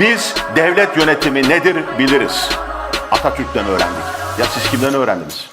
Biz devlet yönetimi nedir biliriz. Atatürk'ten öğrendik. Ya siz kimden öğrendiniz?